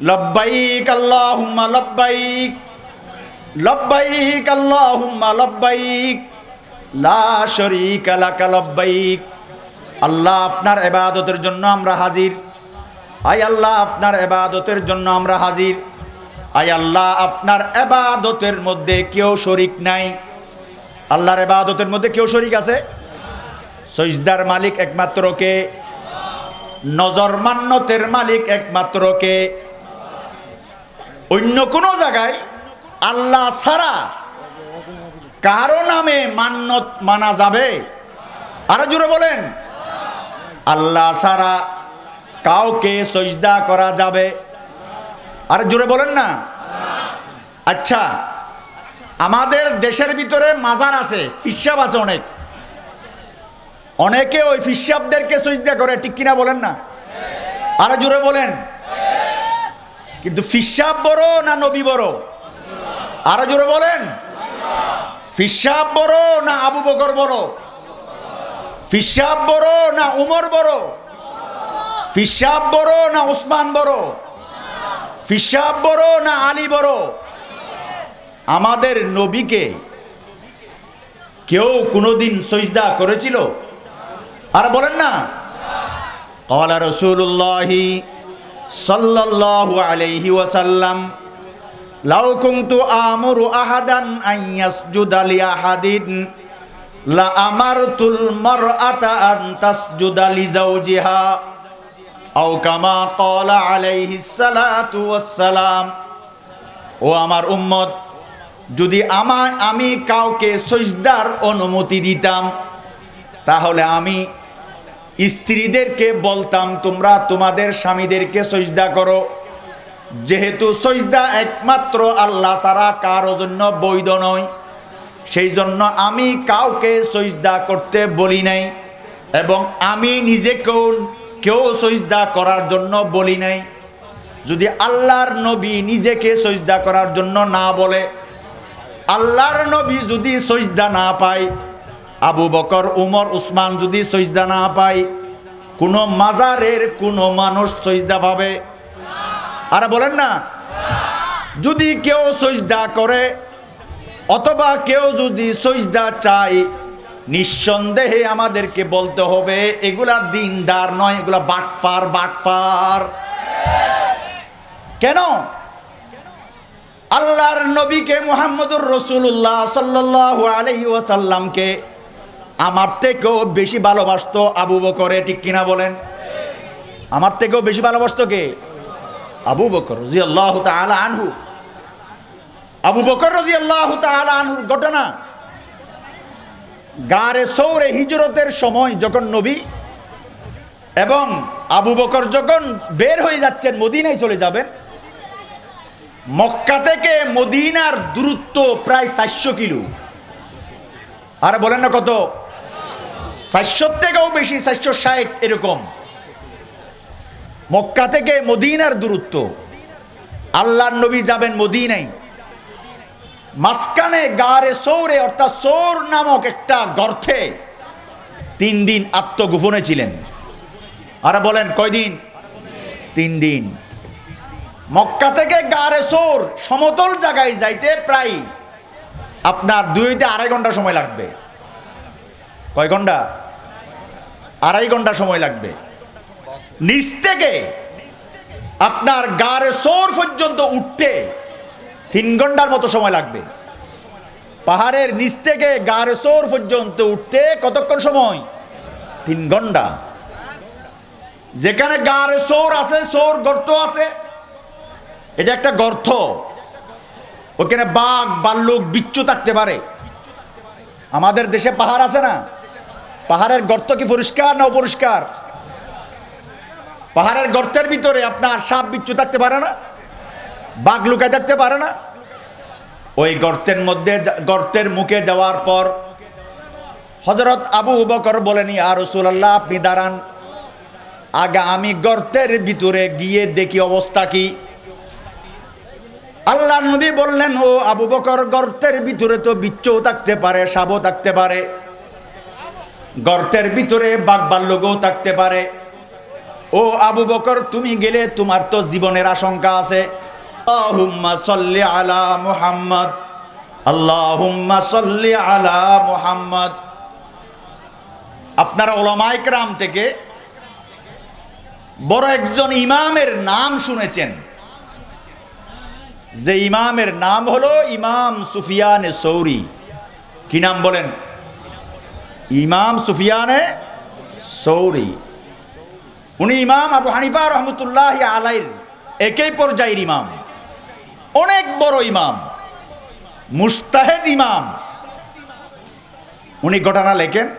লব্বাইক আল্লাহুম্মা লব্বাইক লব্বাইক আল্লাহুম্মা লব্বাইক, লা শরীকা লাকা লব্বাইক। আল্লাহ আপনার ইবাদতের জন্য আমরা হাজির। আয় আল্লাহ আপনার ইবাদতের জন্য আমরা হাজির। আয় আল্লাহ আপনার ইবাদতের মধ্যে কেউ শরিক নাই। আল্লাহর ইবাদতের মধ্যে কেউ শরিক আছে? সজদার মালিক একমাত্র কে? নজর মান্যতের মালিক একমাত্র কে? অন্য কোনো জায়গায় আল্লাহ ছাড়া কারও নামে মান্যত মানা যাবে? আরও জুড়ে বলেন। আল্লাহ ছাড়া কাউকে সজদা করা যাবে? আর জুড়ে বলেন না। আচ্ছা আমাদের দেশের ভিতরে মাজার আছে ফিসাব আছে অনেক। অনেকে ওই ফিসাবদেরকে সজদা করে, ঠিক কিনা বলেন না? আরও জুড়ে বলেন। কিন্তু ফিসাব বড় না নবী বড়? আরও জোরে বলেন। ফিসাব বড় না আবু বকর বড়? ফিসাব বড় না উমর বড়? ফিসাব বড় না উসমান বড়? ফিসাব বড় না আলী বড়? আমাদের নবীকে কেউ কোনোদিন সজদা করেছিল? আর বলেন না। কলা রসুল্লাহি সাল্লাল্লাহু আলাইহি ওয়াসাল্লাম, লাউ কুনতু আমুরু আহাদান আন ইয়াসজুদা লি আহাদিন, লা আমারতুল মারআতা আন তাসজুদা লি যাওজিহা, আও কামা ক্বালা আলাইহি সালাতু ওয়াসসালাম, ও আমার উম্মত, যদি আমা, আমি কাউকে সজদার অনুমতি দিতাম, তাহলে আমি স্ত্রীদেরকে বলতাম, তোমরা তোমাদের স্বামীদেরকে সজদা করো। যেহেতু সজদা একমাত্র আল্লাহ ছাড়া কারও জন্য বৈধ নয়, সেই জন্য আমি কাউকে সজদা করতে বলি নাই এবং আমি নিজেকেও কেউ সজদা করার জন্য বলি নাই। যদি আল্লাহর নবী নিজেকে সজদা করার জন্য না বলে, আল্লাহর নবী যদি সজদা না পায় আবু বকর, উমর, উসমান যদি সজদা না পায়, কোনো মাজারের কোনো মানুষ সজদা পাবে? আর বলেন না। যদি কেউ সজদা করে, অথবা কেউ যদি সজদা চায়, নিঃসন্দেহে আমাদেরকে বলতে হবে, এগুলা দিনদার নয়, এগুলা বাটফার বাটফার। কেন? আল্লাহর নবীকে মুহাম্মদুর রসুল্লাহ সাল্লাহ আলহি ওয়াসাল্লামকে আমার থেকেও বেশি ভালোবাসতো আবু বকরে ঠিক কিনা বলেন? আমার থেকেও বেশি ভালোবাসতো কে? আবু বকর রাজি আল্লাহ আনহু। আবু বকর রাজি আল্লাহ আনহুর ঘটনা। গারে সৌরে হিজরতের সময় যখন নবী এবং আবু বকর যখন বের হয়ে যাচ্ছেন, মদিনায় চলে যাবেন, মক্কা থেকে মদিনার দূরত্ব প্রায় চারশো কিলো। আর বলেন না কত? চারশোর থেকেও বেশি চারশো ষাট এরকম। মক্কা থেকে মদিনার দূরত্ব। আল্লাহর নবী যাবেন মদিনায়। মাঝখানে গারে সৌরে, অর্থাৎ সৌর নামক একটা গর্থে তিন দিন আত্মগোপনে ছিলেন। আর বলেন কয়দিন তিন দিন। মক্কা থেকে গারে সৌর সমতল জায়গায় যাইতে প্রায় আপনার দুইতে আড়াই ঘণ্টা সময় লাগবে। কয় ঘণ্টা? আড়াই ঘণ্টা সময় লাগবে। নিচ থেকে আপনার গারে সোর পর্যন্ত উঠতে তিন ঘণ্টার মতো সময় লাগবে। পাহাড়ের নিচ থেকে গারে সোর পর্যন্ত উঠতে কতক্ষণ সময়? তিন ঘণ্টা। যেখানে গারে সোর আছে সোর গর্ত আছে, এটা একটা গর্ত। ওখানে বাঘ বাল্লুক বিচ্ছু থাকতে পারে। আমাদের দেশে পাহাড় আছে না? পাহাড়ের গর্ত কি পরিষ্কার না অপরিষ্কার? পাহাড়ের গর্তের ভিতরে আপনার সাপ বিচ্ছু থাকতে পারে না, বাঘ লুকায় থাকতে পারে না। ওই গর্তের মধ্যে গর্তের মুখে যাওয়ার পর হজরত আবু বকর বলেনি আর রসুল্লাহ আপনি দাঁড়ান। আগে আমি গর্তের ভিতরে গিয়ে দেখি অবস্থা কি। আল্লাহ নবী বললেন, ও আবু বকর, গর্তের ভিতরে তো বিচ্ছও থাকতে পারে সাবও থাকতে পারে। গর্তের ভিতরে বাঘ বাল্যগও থাকতে পারে। ও আবু বকর, তুমি গেলে তোমার তো জীবনের আশঙ্কা আছে। আলা আলা আপনারা থেকে বড় একজন ইমামের নাম শুনেছেন। যে ইমামের নাম হলো ইমাম সুফিয়ানে সৌরি। কি নাম বলেন? ইমাম সুফিয়ানে সৌরি। উনি ইমাম আবু হানিফা রহমতুল্লাহ আলাইর একই পর্যায়ের ইমাম। অনেক বড় ইমাম, মুস্তাহেদ ইমাম। উনি ঘটনা লেখেন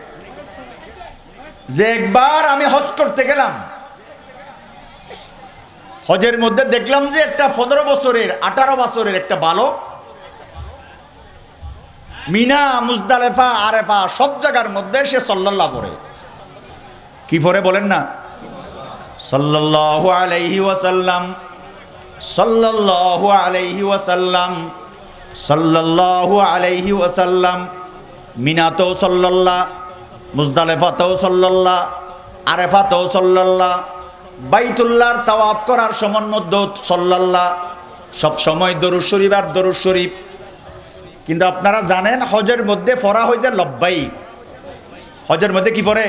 যে একবার আমি হজ করতে গেলাম। হজের মধ্যে দেখলাম যে একটা পনেরো বছরের, আঠারো বছরের একটা বালক মিনা, মুজদালেফা, আরেফা, সব জায়গার মধ্যে সে সল্লাল্লাহ পরে কি পরে বলেন না? সাল্লাল্লাহু আলাইহি ওয়াসাল্লাম, সাল্লাল্লাহু আলাইহি ওয়াসাল্লাম, সাল্লাল্লাহু আলাইহি ওয়াসাল্লাম, মিনাতেও সাল্লাল্লাহ, মুজদালেফাতেও সাল্লাল্লাহ, আরেফাতেও সাল্লাল্লাহ, বাইতুল্লাহর তাওয়াফ করার সময় মধ্যে সাল্লাল্লাহ সব সময় দরুদ শরীফ আর দরুদ শরীফ। কিন্তু আপনারা জানেন হজের মধ্যে ফরা হয়ে যায় লব্বাই। হজের মধ্যে কি পড়ে?